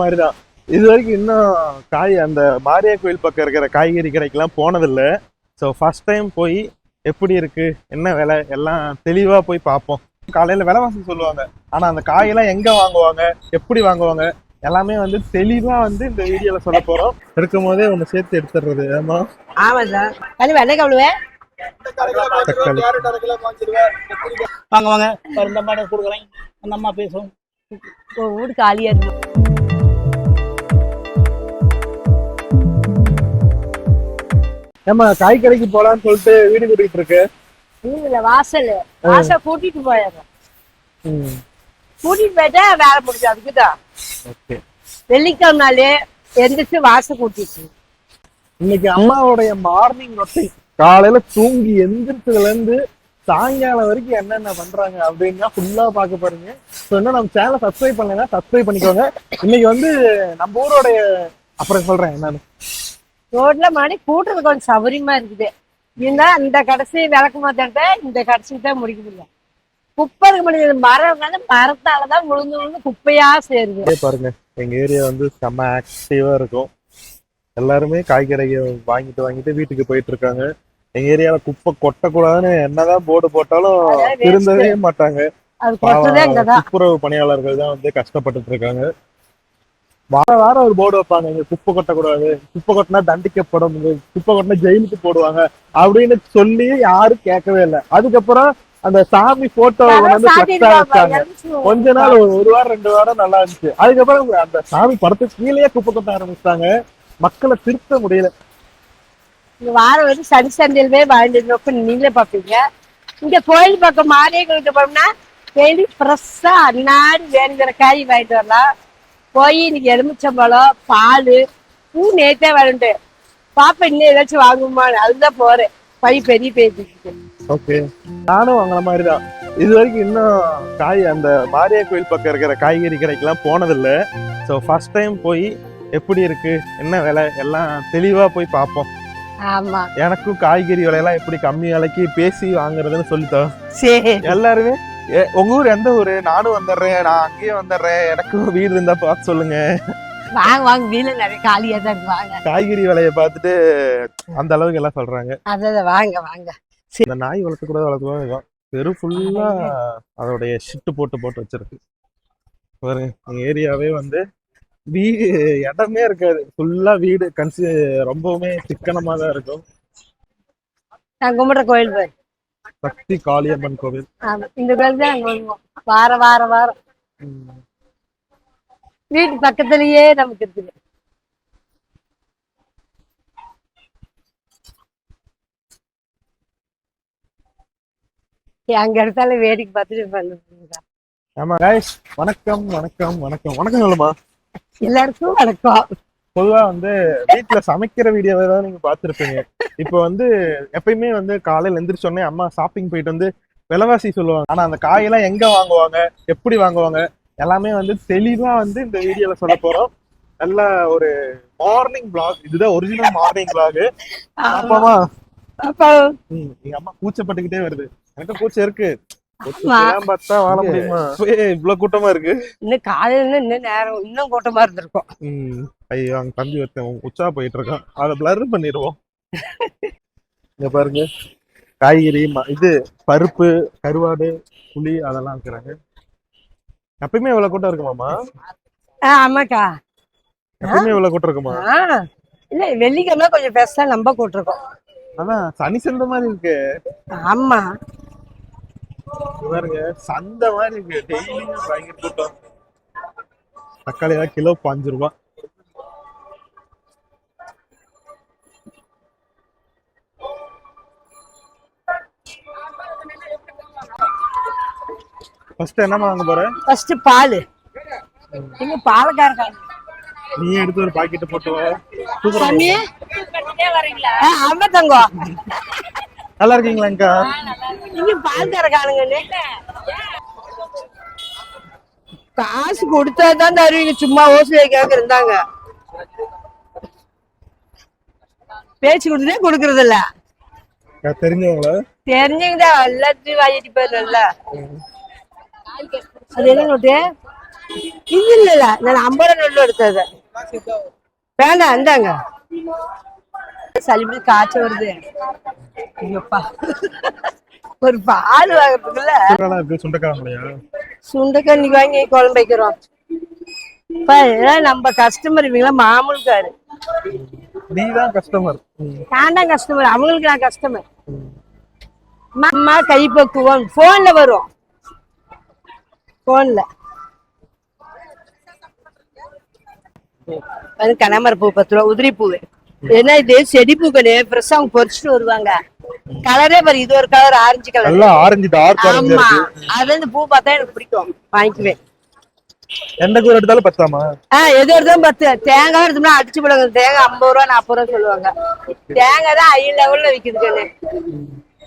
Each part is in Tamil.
மாதிரிதான். இது வரைக்கும் இன்னும் காய் அந்த மாரியா கோயில் பக்கம் இருக்கிற காய்கறி கடைக்கெல்லாம் போனதில்ல. ஸோ ஃபர்ஸ்ட் டைம் போய் எப்படி இருக்கு என்ன விலை எல்லாம் தெளிவா போய் பார்ப்போம். காலையில விலைவாசி சொல்லுவாங்க. ஆனா அந்த காயெல்லாம் எங்க வாங்குவாங்க எப்படி வாங்குவாங்க எல்லாமே வந்து தெளிவா வந்து இந்த வீடியோல சொல்ல போறோம். எடுக்கும் போதே ஒண்ணு சேர்த்து எடுத்துடுறது. ஆமா. ஆமா சார். அது வெள்ளை கவலுவே? தக்காளி. வாங்க வாங்க. இந்த அம்மா கொடுக்குறேன். அந்த அம்மா பேசும். வீடு காலியா இருக்கு. ஏமா காய் கடைக்கு போலான்னு சொல்லிட்டு வீடு கூட்டிட்டு இருக்கு. இல்ல வாசல். வாசல் கூட்டிட்டு போயிடுறோம். கூட்டிட்டு போயிட்டா வேலை முடிஞ்சு அதுக்குதான் வெள்ளிக்கிழமை நாளே எந்திரிச்சு வாசல் கூட்டிட்டு. இன்னைக்கு அம்மாவுடைய மார்னிங் ரொட்டீன் காலையில தூங்கி எந்திரிச்சதுல இருந்து சாயங்காலம் வரைக்கும் என்னென்ன பண்றாங்க அப்படின்னா ஃபுல்லா பார்க்க பாருங்க ஸோ இன்னும் நம்ம சேனலை சப்ஸ்கிரைப் பண்ணலைன்னா சப்ஸ்கிரைப் பண்ணிக்கோங்க. இன்னைக்கு வந்து நம்ம ஊரோடைய அப்புறம் சொல்றேன் என்னன்னு. ரோட்ல மணி கூட்டுறது கொஞ்சம் சௌகரியமா இருக்குது. இருந்தா இந்த கடைசி விளக்கு மாத்தாட்ட இந்த கடைசி தான் முடிக்க முடியும் குப்பை இருக்க முடியாது மரம் வந்து மரத்தாலதான் விழுந்து விழுந்து குப்பையா சேருது. பாருங்க எங்க ஏரியா வந்து செம்ம ஆக்டிவா இருக்கும். எல்லாருமே காய்கறிகள் வாங்கிட்டு வாங்கிட்டு வீட்டுக்கு போயிட்டு இருக்காங்க. எங்க ஏரியால குப்பை கொட்டக்கூடாதுன்னு என்னதான் போர்டு போட்டாலும். திருந்தவே மாட்டாங்க. துப்புரவு பணியாளர்கள் தான் வந்து கஷ்டப்பட்டுட்டு இருக்காங்க. வார வாரம் ஒரு போர்டு வைப்பாங்க. இங்க குப்பை கொட்டக்கூடாது குப்பை கொட்டினா தண்டிக்கப்படும் குப்பை கொட்டினா ஜெயிலுக்கு போடுவாங்க அப்படின்னு சொல்லி யாரும் கேட்கவே இல்லை. அதுக்கப்புறம் அந்த சாமி போட்டோ வந்து ஃபிளக்ஸா வச்சாங்க. கொஞ்ச நாள் ஒரு வாரம் ரெண்டு வாரம் நல்லா இருந்துச்சு. அதுக்கப்புறம் அந்த சாமி படத்துக்கு கீழேயே குப்பை கொட்ட ஆரம்பிச்சிட்டாங்க. மக்களை திருத்த முடியல. இந்த வாரம் வந்து சனி சந்தையில் நோக்கம் நீங்களே பார்ப்பீங்க. இங்க கோயில் பக்கம் மாரியே கோயிலுக்கு போனோம்னா டெய்லி ஃப்ரெஷ்ஷா அன்னாடி வேணுங்கிற காய் வாங்கிட்டு வரலாம். போய் இன்னைக்கு எலுமிச்சம்பழம் பால் பூ நேத்தே வரண்டு. பாப்பா இன்னும் ஏதாச்சும் வாங்குமான்னு அதுதான் போறேன். பை பெரிய பேசிக்கிட்டு ஓகே. நானும் வாங்குற மாதிரி தான் இது வரைக்கும் இன்னும் காய் அந்த மாரியா கோயில் பக்கம் இருக்கிற காய்கறி கடைக்கெல்லாம் போனதில்ல. ஸோ ஃபர்ஸ்ட் டைம் போய் எப்படி இருக்கு என்ன விலை எல்லாம் தெளிவா போய் பார்ப்போம். ஆமா. எனக்கும் காய்கறி விலையெல்லாம் எப்படி கம்மி விலைக்கு பேசி வாங்குறதுன்னு சொல்லித்தோம் சரி. எல்லாருமே உங்க ஊர் எந்த ஊரு? நானும் வந்துடுறேன். நான் அங்கேயே வந்துடுறேன். எனக்கும் வீடு இருந்தா பார்த்து சொல்லுங்க. வாங்க வாங்க. வீட்டுல நிறைய காலியா தான் இருக்கு வாங்க காய்கறி விலையை பார்த்துட்டு அந்த அளவுக்கு எல்லாம் சொல்றாங்க. அதான் வாங்க வாங்க. இந்த நாய் வளர்த்து கூட வளர்த்துவோம் வெறும் ஃபுல்லா அதோடைய ஷிட்டு போட்டு போட்டு வச்சிருக்கு. பாருங்க எங்க ஏரியாவே வந்து வீடு இடமே இருக்காது. ஃபுல்லா வீடு. கன்சி ரொம்பவுமே சிக்கனமா தான் இருக்கும். நான் கும்பிட்ற கோயில் போய் சக்தி காளியம்மன் கோவில். இந்த கோயில் தான் வருவோம். வாரம் வாரம். வாரம் வீட்டு பக்கத்துலயே நமக்கு இருக்குது. அங்க எடுத்தாலும் வேடிக்கை பார்த்துட்டு ஆமா வணக்கம் வணக்கம் வணக்கம். வணக்கம் சொல்லுமா? எல்லாருக்கும் வணக்கம். பொதுவா வந்து வீட்டுல சமைக்கிற வீடியோவை தான் நீங்க பார்த்திருப்பீங்க. இப்போ வந்து எப்பயுமே வந்து காலையில எந்திரிச்சோடனே அம்மா ஷாப்பிங் போயிட்டு வந்து விலைவாசி சொல்லுவாங்க. ஆனா அந்த காயெல்லாம் எங்க வாங்குவாங்க? எப்படி வாங்குவாங்க? எல்லாமே வந்து தெளிவா வந்து இந்த வீடியோல சொல்ல போறோம். நல்ல ஒரு மார்னிங் vlog. இதுதான் ஒரிஜினல் மார்னிங் vlog. அப்பாமா எங்க அம்மா கூச்சப்பட்டுக்கிட்டே வருது. எனக்கு கூச்சம் இருக்கு. இவ்வளவு கூட்டமா இருக்கு. இன்னும் காலையில இன்னும் நேரம் இன்னும் கூட்டமா இருந்திருக்கும். ஐயோ அங்க தம்பி ஒருத்தன் உச்சா போயிட்டு இருக்கான் அதை பிளர் பண்ணிடுவோம். இங்க பாருங்க. காய்கறி இது பருப்பு கருவாடு புளி அதெல்லாம் இருக்கிறாங்க. எப்பயுமே இவ்வளவு கூட்டம் இருக்குமாமா ஆமாக்கா. எப்பயுமே இவ்வளவு கூட்டம் இருக்குமா? இல்ல வெள்ளிக்கிழமை கொஞ்சம் பெருசா நம்ப கூட்டிருக்கோம். அதான் சனி சந்தை மாதிரி இருக்கு. ஆமா. பாருங்க சந்தை மாதிரி இருக்கு. டெய்லியும் பயங்கர கூட்டம். தக்காளி கிலோ பாஞ்சு ரூபா ஃபர்ஸ்ட் என்ன வாங்க போற? ஃபர்ஸ்ட் பால். இங்க பாலக்காரக்காங்க நீ எடுத்து ஒரு பாக்கெட் போட்டு சாமி. ஆ, ஆமா தங்கம் நல்லா இருக்கீங்களாங்கக்கா இங்க பால்காரக்கானுங்கன்னு காசு கொடுத்தா தான் தருவீங்க. சும்மா ஓசில கேட்க இருந்தாங்க பேச்சு கொடுத்துட்டே கொடுக்கறது இல்ல அக்கா, தெரிஞ்சவங்களா தெரிஞ்சவங்கதான் எல்லாத்தையும் வாங்கிட்டு போயிடல அது என்ன நோட்டு? இது இல்ல இல்ல நான் ஐம்பது ரூபா நெல் எடுத்தது. வேண்டாம் இந்தாங்க. சளிபடி காய்ச்ச வருது. ஐயோப்பா. ஒரு பால் இருக்கு சுண்டக்காலையா சுண்டைக்காய் இன்னைக்கு வாங்கி குழம்பு வைக்கிறோம். நம்ம கஸ்டமர் இவங்களா மாமூலுக்காரு நீ தான் கஸ்டமர் நான் தான் கஸ்டமர் அவங்களுக்கு நான் கஸ்டமர் அம்மா கைப்பக்குவம் போன்ல வரும். போன்ல. அது கனமர பூ பத்து ரூபா உதிரி பூ ஏன்னா இது செடி பூக்களே ஃப்ரெஷ்ஷா அவங்க பொறிச்சிட்டு வருவாங்க. கலரே பாரு இது ஒரு கலர் ஆரஞ்சு கலர் நல்லா ஆரஞ்சு டார்க் ஆரஞ்சு ஆமா. இருக்கு. அது இந்த பூ பார்த்தா எனக்கு பிடிக்கும். வாங்கிக்குவேன். எந்த கூறு எடுத்தாலும் பத்தாமா? ஆஹ் எது எடுத்தாலும் பத்து. தேங்காய் எடுத்தோம்னா அடிச்சு போடுவாங்க. தேங்காய் ஐம்பது ரூபா நாற்பது ரூபா சொல்லுவாங்க. தேங்காய் தான் ஹை லெவல்ல விக்குது கண்ணு.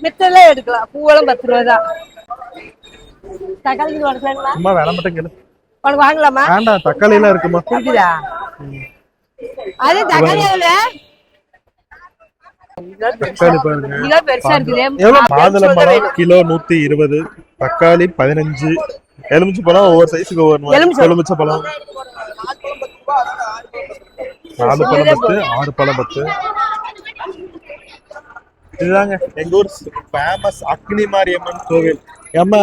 மித்தெல்லாம் எடுக்கலாம். பூவெல்லாம் பத்து ரூபா தான். தக்காளி சும்மா வேலை மட்டும் கேளு. உனக்கு வாங்கலாமா? வேண்டாம் தக்காளி எல்லாம் இருக்குமா? இருக்குதா அது தக்காளி எவ்வளவு? கிலோ நூத்தி இருபது தக்காளி பதினஞ்சு. எலுமிச்சை பழம் ஒவ்வொரு சைஸுக்கு ஒவ்வொரு. எலுமிச்சை. எலுமிச்சை பழம். நாலு பழம் பத்து ஆறு பழம் பத்து. இதுதாங்க எங்க ஊர் ஃபேமஸ் அக்னி மாரியம்மன் கோவில். ஏம்மா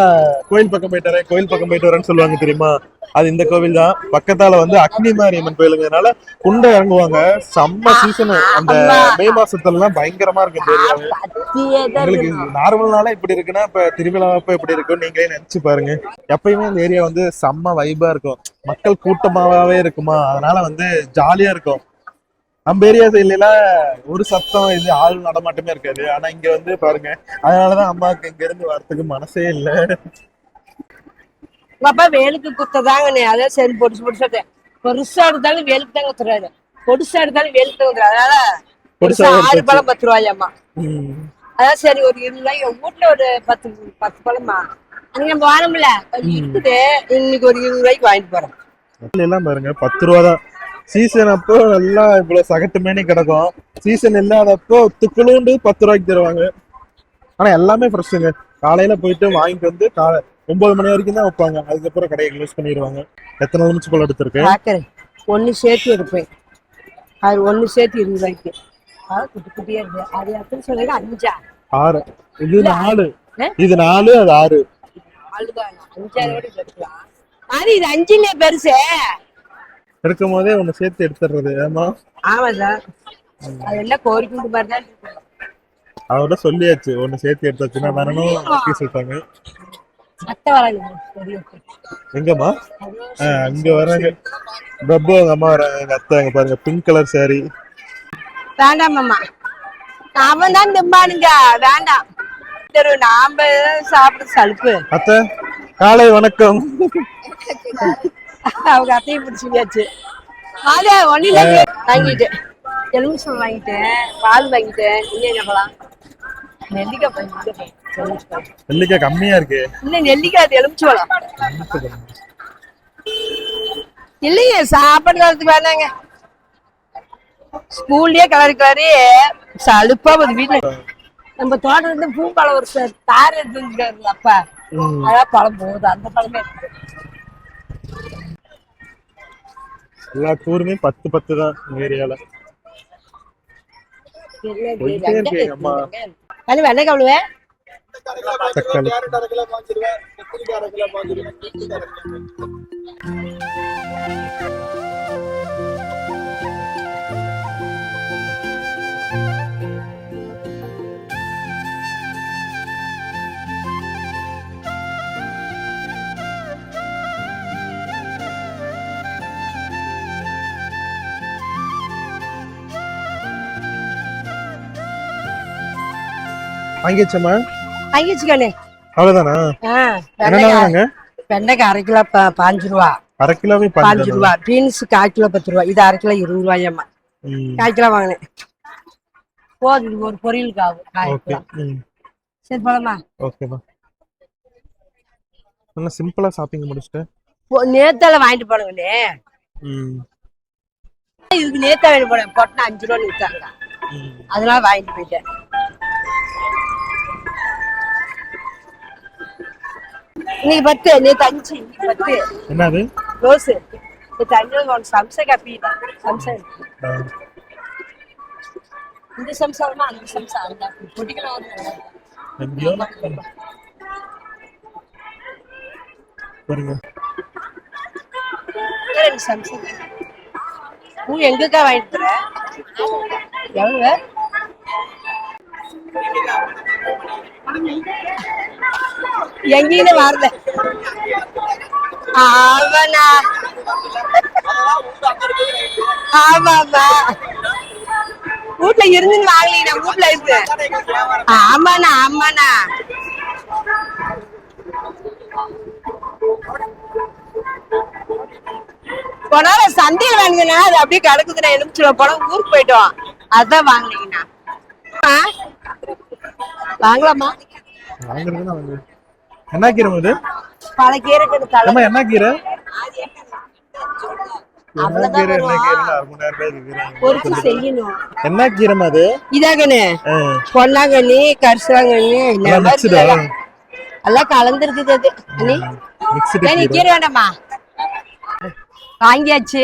கோயில் பக்கம் போயிட்டு வரேன் கோயில் பக்கம் போயிட்டு வரேன்னு சொல்லுவாங்க தெரியுமா? அது இந்த கோவில் தான். பக்கத்தால வந்து அக்னி மாரியம்மன் கோயிலுங்கிறதுனால குண்டை இறங்குவாங்க. செம்ம சீசன் அந்த மே மாசத்துல எல்லாம் பயங்கரமா தான் உங்களுக்கு நார்மல் நாளா இப்படி இருக்குன்னா இப்ப திருவிழா அப்ப எப்படி இருக்கும் நீங்களே நினைச்சு பாருங்க. எப்பயுமே இந்த ஏரியா வந்து செம்ம வைபா இருக்கும். மக்கள் கூட்டமாவே இருக்குமா? அதனால வந்து ஜாலியா இருக்கும். நம்ம ஏரியா சைட்ல ஒரு சத்தம் இது ஆள் நடமாட்டமே இருக்காது. ஆனா இங்க வந்து பாருங்க அதனாலதான் அம்மாவுக்கு இங்க இருந்து வரதுக்கு மனசே இல்ல. அப்பா வேலுக்கு குத்ததாங்க அதான் சரி பொடிச்சு பொடிச்சு பெருசா எடுத்தாலும் வேலுக்கு தான் குத்துறாரு. பொடிசா எடுத்தாலும் வேலுக்கு தான் குத்துறாரு. அதனால பொடிசா ஆறு பழம் பத்து ரூபாயாம்மா. அதான் சரி ஒரு இருபது உங்க வீட்டுல ஒரு பத்து பத்து பழமா? அங்க நம்ம வாரம்ல. இருக்குது. இன்னைக்கு ஒரு இருபது ரூபாய்க்கு வாங்கிட்டு போறோம். எல்லாம் பாருங்க பத்து ரூபா தான். சீசன் அப்போ நல்லா இவ்வளவு சகட்டு மேனி கிடக்கும். சீசன் இல்லாதப்போ துக்குளுண்டு பத்து ரூபாய்க்கு தருவாங்க. ஆனா எல்லாமே ஃப்ரெஷ்ஷுங்க காலையில போயிட்டு வாங்கிட்டு வந்து காலை ஒன்பது மணி வரைக்கும் தான் வைப்பாங்க. அதுக்கப்புறம் கடையை க்ளோஸ் பண்ணிடுவாங்க. எத்தனை நிமிஷம் போல எடுத்திருக்கு? பாக்குறேன். ஒண்ணு சேர்த்து எடுப்பேன். அது ஒண்ணு சேர்த்து இருபது ரூபாய்க்கு. குட்டி குட்டியா இருக்கு. அது எத்தனை சொல்லுங்க அஞ்சா? ஆறு. இது நாலு? இது நாலு அது ஆறு. அஞ்சாறு அது இது அஞ்சுல பெருசு. எடுக்கும் போதே ஒண்ணு சேர்த்து எடுத்துடுறது. ஏமா ஆமா சார் அது எல்லாம் கோரிக்கை மாதிரி தான். அவரோட சொல்லியாச்சு. ஒண்ணு சேர்த்து எடுத்தாச்சுன்னா வரணும் அப்படி சொல்லிட்டாங்க. எங்கம்மா? அங்க வராங்க. பிரபு அவங்க அம்மா வராங்க. எங்க அத்தை அங்க பாருங்க. Pink colour saree. வேண்டாம் மாமா. அவன் தான் திம்பானுங்க வேண்டாம். சரி நாம சாப்பிட சலுப்பு. அத்தை காலை வணக்கம். அவங்க அத்தையை பிடிச்சியாச்சு அது ஒன்னில வாங்கிட்டேன் எலுமிச்சம் வாங்கிட்டேன் பால் வாங்கிட்டேன் இன்னும் என்ன பழம் நெல்லிக்காய் பழம், நெல்லிக்காய் கம்மியா இருக்கு. இன்னும் நெல்லிக்காய் அது எலுமிச்சை பழம். இல்லையே சாப்பாடு காலத்துக்கு வேணாங்க. ஸ்கூல்லயே கலரி கலரி சலுப்பா ஒரு வீட்டுல நம்ம தோட்டம் இருந்து பூ பழம் ஒரு சார் தார் எடுத்துருக்காரு அப்பா. அதான் பழம் போகுது அந்த பழமே இருக்குது எல்லா கூருமே பத்து பத்து தான் ஏரியால. எங்க அம்மா. அது வெள்ளை கவலுவே? தக்காளி. அவ்வளவுதானா? ஆ என்னென்ன வெண்டைக்காய். அரை கிலோ பாஞ்சு ரூபா. அரை கிலோவே பாஞ்சு ரூபா. பீன்ஸ் கால் கிலோ பத்து ரூபா. இது அரை கிலோ இருபது ரூபாயம்மா. கால் கிலோ வாங்கினேன். போதும் ஒரு பொரியலுக்கு ஆகும். கால் கிலோ. சரி போலாமா ஓகேம்மா. நல்லா சிம்பிளா ஷாப்பிங் முடிச்சிட்டேன் போ- நேத்தால வாங்கிட்டு ம். இதுக்கு நேத்தா வாங்கிட்டு போனேன். பொட்டினா அஞ்சு ரூபா வித்தாங்க. ம். அதனால வாங்கிட்டு போயிட்டேன். இன்னைக்கு பத்து அஞ்சு இன்னைக்கு பத்து என்னது? ரோஸ். இது தண்ணி ஒரு சம்சை காப்பி சம்சை இந்த சம்சாரமா அந்த சம்சா அந்த பொட்டிக்கலாம் பாருங்க. பூ எங்கக்கா வாங்கிட்டு எவ்வளவு? எங்கேயுமே வரல. ஆமாண்ணா. ஆமாமா வீட்டுல இருந்துன்னு வாங்கலீண்ணா வீட்டுல இருக்கு ஆமாண்ணா ஆமாண்ணா. போனால சந்தையில் வாங்கினா அது அப்படியே கிடக்குதுண்ணா எலுமிச்சுல போனோம் ஊருக்கு போயிட்டோம். அதான் வாங்கினீங்கண்ணா வாங்கலாமா? வாங்குறதுன்னா என்ன கீரை இது பல என்ன கீரை? என்ன கீரை? என்ன. கீரை என்ன கீரைமா அது? இதாகண்ணே. ஆ, பொன்னாங்கண்ணி கரிசலாங்கண்ணி எல்லாம் கலந்துருக்குது அது. கீரை. கீரை வேண்டாமா வாங்கியாச்சு.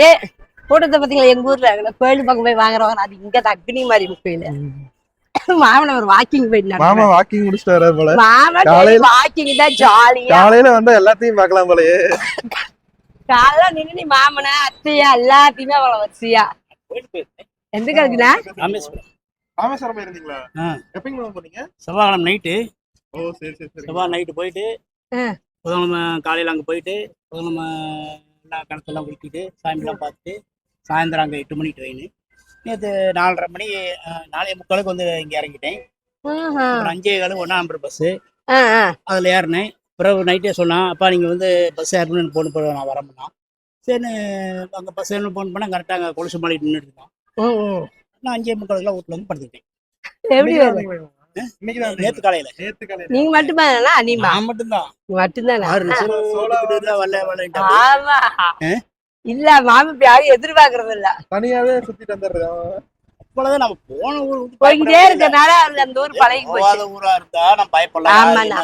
கூட்டத்தை பாத்தீங்களா எங்க ஊர்ல? கோயில் பக்கம் போய் வாங்குறவங்க அது இங்க அக்னி மாதிரி கோயில். மாமன ஒரு வாக்கிங் போயிட்டு மாமா வாக்கிங் முடிச்சுட்டு வர போல. மாமன் காலையில- வாக்கிங் தான் ஜாலியா காலையில வந்தா எல்லாத்தையும் பார்க்கலாம் போலயே. காலைல நின்று நீ மாமன அத்தையா எல்லாத்தையுமே அவளை வச்சியா? எந்த கருக்குண்ணா ராமேஸ்வரம். ஆ. எப்பங்க போனீங்க? செவ்வாய்க்கிழமை நைட்டு ஓ சரி சரி சரி. செவ்வாய் நைட்டு போயிட்டு. புதன்கிழமை காலையில் அங்கே போயிட்டு புதன்கிழமை எல்லாம் கணக்கெல்லாம் குளிக்கிட்டு சாமிலாம் பார்த்துட்டு சாயந்தரம் அங்கே எட்டு மணிக்கு ட்ரெயின் நேற்று நாலரை மணி நாலே முக்காலுக்கு வந்து இங்கே இறங்கிட்டேன். அஞ்சே காலம் ஒன்றா நம்பர் பஸ்ஸு. அதில் ஏறினேன். பிறகு நைட்டே சொன்னான் அப்பா நீங்கள் வந்து பஸ் ஏறணும்னு ஃபோன் பண்ண நான் வரமுன்னா சரின்னு அங்கே பஸ் ஏறணும் ஃபோன் பண்ணால் கரெக்டாக அங்கே கொலுசு மாளிட்டு நின்றுட்டு இருக்கான் ம், ம். நான் அஞ்சே முக்காலுக்குலாம் வீட்டில் வந்து படுத்துக்கிட்டேன். நேத்து காலையில. நீங்க மட்டுமா மட்டும்தான். நீ மட்டும்தானா சோளா வரல வரல? இல்ல மாமி இப்ப யாரும் எதிர்பார்க்கறது இல்ல தனியாவே சுத்திட்டு வந்துடுறோம் இப்பொழுது நம்ம போன ஊர் விட்டு போய்கிட்டே இருக்கனால அந்த அந்த ஊர் பழகி. போச்சு. போகாத ஊரா இருந்தா நான் பயப்படலாம். ஆமாண்ணா.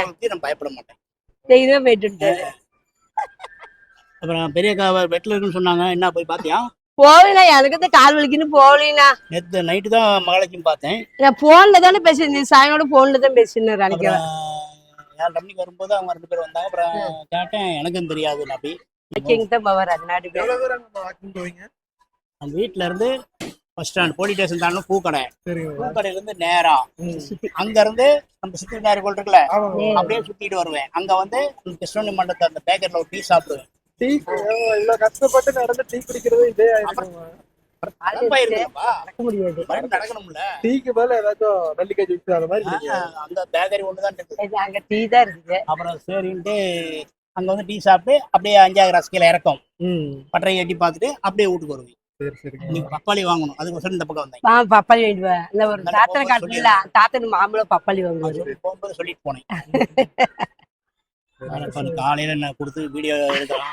ஊருக்கு நான் பயப்பட மாட்டேன். செய்தே போயிட்டு. அப்புறம் பெரிய காவ பெட்ல இருக்குன்னு சொன்னாங்க. என்ன போய் பாத்தியா போகலண்ணா எனக்கு தான் கால் வலிக்குன்னு போகலண்ணா. நேத்து நைட்டு தான் மகாலட்சுமி பார்த்தேன். நான் போன்ல தானே பேசியிருந்தேன் சாயங்காலம் போன்ல தான் பேசினேன் நினைக்கிறேன். அப்புறம் ஏழு மணிக்கு வரும்போது அவங்க ரெண்டு பேரும் வந்தாங்க. அப்புறம் கேட்டேன் எனக்கும் தெரியாது போய் வைக்கிங் தான் போவார் அது நாடு அந்த வீட்டுல இருந்து பஸ் ஸ்டாண்ட் போலீஸ் ஸ்டேஷன் தாண்டும் பூக்கடை. பூக்கடையில இருந்து நேரா. சுத்தி அங்க இருந்து நம்ம சுத்தி நேரம் கோல் இருக்குல்ல அப்படியே சுத்திட்டு வருவேன். அங்க வந்து கிருஷ்ணனி மண்டபத்தை அந்த பேக்கெட்ல ஒரு டீ சாப்பிடுவேன். டீ இவ்வளவு கஷ்டப்பட்டு நடந்து டீ குடிக்கிறது இதே டீக்கு பதிலா ஏதாச்சும் நெல்லிக்காய் ஜூஸ் அந்த மாதிரி அந்த பேக்கரி ஒண்ணுதான் அங்க டீ தான் இருக்குது. அப்புறம் சரின்ட்டு அங்க வந்து டீ சாப்பிட்டு அப்படியே அஞ்சாவது ரசிக்கையில இறக்கம். ம். பட்டறை எட்டி பார்த்துட்டு அப்படியே வீட்டுக்கு சரிங்க இன்னைக்கு பப்பாளி வாங்கணும். அதுக்கு இந்த பக்கம் வந்தேன். வா பப்பாளி வாங்கிட்டு வா இந்த ஒரு தாத்தனை காட்டுல தாத்தன் மாம்பழம் பப்பாளி வாங்குவாரு. சொல்லி போகும்போது சொல்லிட்டு போனேன். காலையில நான் கொடுத்து வீடியோ எடுக்கலாம்.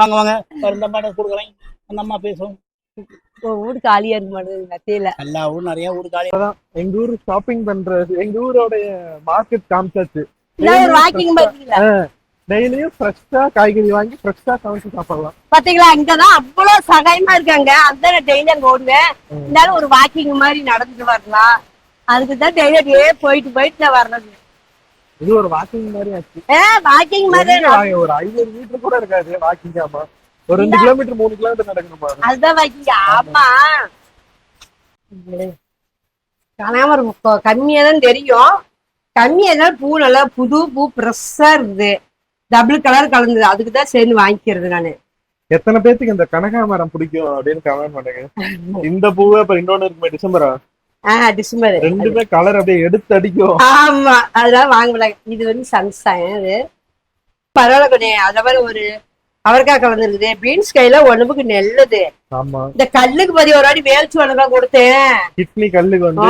வாங்க வாங்க. இந்த அம்மா கொடுக்குறேன். அந்த அம்மா பேசும். இப்போ வீடு காலியா இருக்க மாட்டேங்குது மத்தியில. எல்லா ஊரும் நிறைய ஊர் காலி. எங்க ஊரு ஷாப்பிங் பண்றது எங்க ஊரோடைய மார்க்கெட் காமிச்சாச்சு. டெய்லியும் ஃப்ரெஷ்ஷா காய்கறி வாங்கி ஃப்ரெஷ்ஷா சமைச்சு சாப்பிடலாம். பாத்தீங்களா இங்கதான் அவ்வளவு சகாயமா இருக்காங்க. அதுதான் நான் டெய்லி அங்க ஓடுவேன். இருந்தாலும் ஒரு வாக்கிங் மாதிரி நடந்துட்டு வரலாம். அதுக்கு தான் டெய்லி அப்படியே போயிட்டு போயிட்டு நான் வர்றது. இது ஒரு வாக்கிங் மாதிரி ஆச்சு. ஏ வாக்கிங் மாதிரி ஒரு ஐநூறு மீட்டர் கூட இருக்காது வாக்கிங் ஆமா. ஒரு ரெண்டு கிலோமீட்டர் மூணு கிலோமீட்டர் நடக்கணுமா? அதுதான் வாக்கிங் ஆமா. கனகாமரம் கொ- கம்மியா தான் தெரியும். இருந்தாலும் பூ நல்லா புது பூ ஃப்ரெஷ்ஷா இருக்குது டபுள் கலர் கலந்தது. அதுக்கு தான் சேர்ந்து வாங்கிக்கிறது நானு. எத்தனை பேத்துக்கு இந்த கனகாமரம் பிடிக்கும் அப்படின்னு கமெண்ட் பண்ணுங்க. இந்த பூவே இப்ப இன்னொன்னு இருக்குமே டிசம்பரா? ஆஹ் டிசம்பர். ரெண்டுமே கலர் அப்படியே எடுத்து அடிக்கும். ஆமா அதெல்லாம் வாங்கல இது வந்து சன்சைன் அது பரவாயில்ல கொஞ்சம் அத மாதிரி ஒரு அவரைக்காய் கலந்துருக்குது பீன்ஸ் கையில உடம்புக்கு நல்லது. இந்த கல்லுக்கு பதி ஒரு வாட்டி வேல்ச்சு உடம்பா கொடுத்தேன். கிட்னி கல்லுக்கு வந்து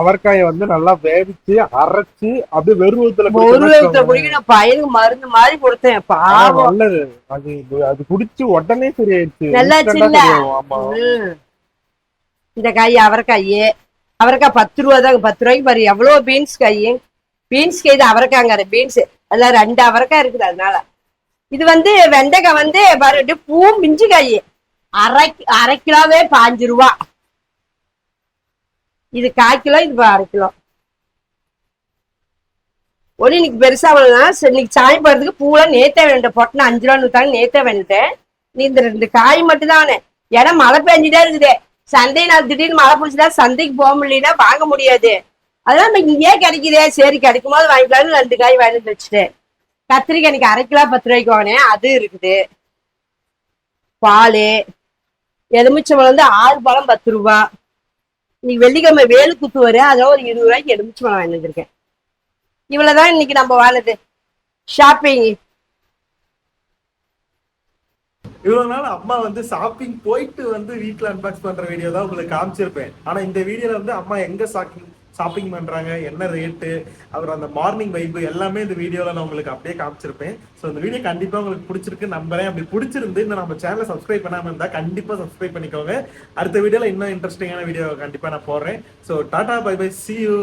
அவரைக்காயை வந்து நல்லா வேவிச்சு அரைச்சு அப்படியே வெறுவத்துல ஒரு விதத்துல குடிக்க நான் பையனுக்கு மருந்து மாதிரி கொடுத்தேன். பாவம். நல்லது. அது அது குடிச்சு உடனே சரியாயிடுச்சு. ம். இந்த காய் அவரைக்காய் அவரைக்காய் பத்து ரூபா தாங்க பத்து ரூபாய்க்கு பாரு எவ்வளவு பீன்ஸ் காய். பீன்ஸ் காய் தான் அவரைக்காங்க பீன்ஸ். அதுல ரெண்டு அவரைக்காய் இருக்குது அதனால. இது வந்து வெண்டைக்காய் வந்து பாருட்டு பூ மிஞ்சி காய் அரை அரை கிலோவே பாஞ்சு ரூபா. இது கால் கிலோ இது அரை கிலோ. ஒன்று இன்னைக்கு பெருசாக வேணும்னா இன்னைக்கு சாயம் போகிறதுக்கு பூலாம் நேத்தே வேண்டாம் பொட்டின. அஞ்சு ரூபா நூத்தாங்க நேத்தே வேண்டேன் நீ இந்த ரெண்டு காய் மட்டும்தானே. ஏன்னா மழை பெஞ்சுட்டே இருக்குது. சந்தை நான் திடீர்னு மழை பிடிச்சதா சந்தைக்கு போக முடியலன்னா வாங்க முடியாது. அதெல்லாம் நம்ம இங்கேயே கிடைக்குதே. சரி கிடைக்கும் போது வாங்கிக்கலாம்னு ரெண்டு காய் வாங்கிட்டு வச்சுட்டேன். கத்திரிக்காய் இன்னைக்கு அரை கிலோ பத்து ரூபாய்க்கு வாங்கினேன். அது இருக்குது. பால் எலுமிச்சம்பழம் வந்து ஆறு பழம் பத்து ரூபா. இன்னைக்கு வெள்ளிக்கிழமை வேலு குத்து வரும் அதெல்லாம் ஒரு இருபது ரூபாய்க்கு எலுமிச்சம்பழம் வாங்கிட்டு வந்திருக்கேன். இவ்வளவுதான் இன்னைக்கு நம்ம வாங்கினது. ஷாப்பிங் இவ்வளவு நாள் அம்மா வந்து ஷாப்பிங் போயிட்டு வந்து வீட்டுல அன்பாக்ஸ் பண்ற வீடியோ தான் உங்களுக்கு காமிச்சிருப்பேன். ஆனா இந்த வீடியோல வந்து அம்மா எங்க ஷாப்பிங் ஷாப்பிங் பண்றாங்க என்ன ரேட்டு அப்புறம் அந்த மார்னிங் வைப்பு எல்லாமே இந்த வீடியோல நான் உங்களுக்கு அப்படியே காமிச்சிருப்பேன். ஸோ இந்த வீடியோ கண்டிப்பா உங்களுக்கு பிடிச்சிருக்கு நம்புறேன். அப்படி பிடிச்சிருந்து இன்னும் நம்ம சேனலை சப்ஸ்கிரைப் பண்ணாம இருந்தா கண்டிப்பா சப்ஸ்கிரைப் பண்ணிக்கோங்க. அடுத்த வீடியோல இன்னும் இன்ட்ரெஸ்டிங்கான வீடியோ கண்டிப்பா நான் போடுறேன். So tata bye bye see you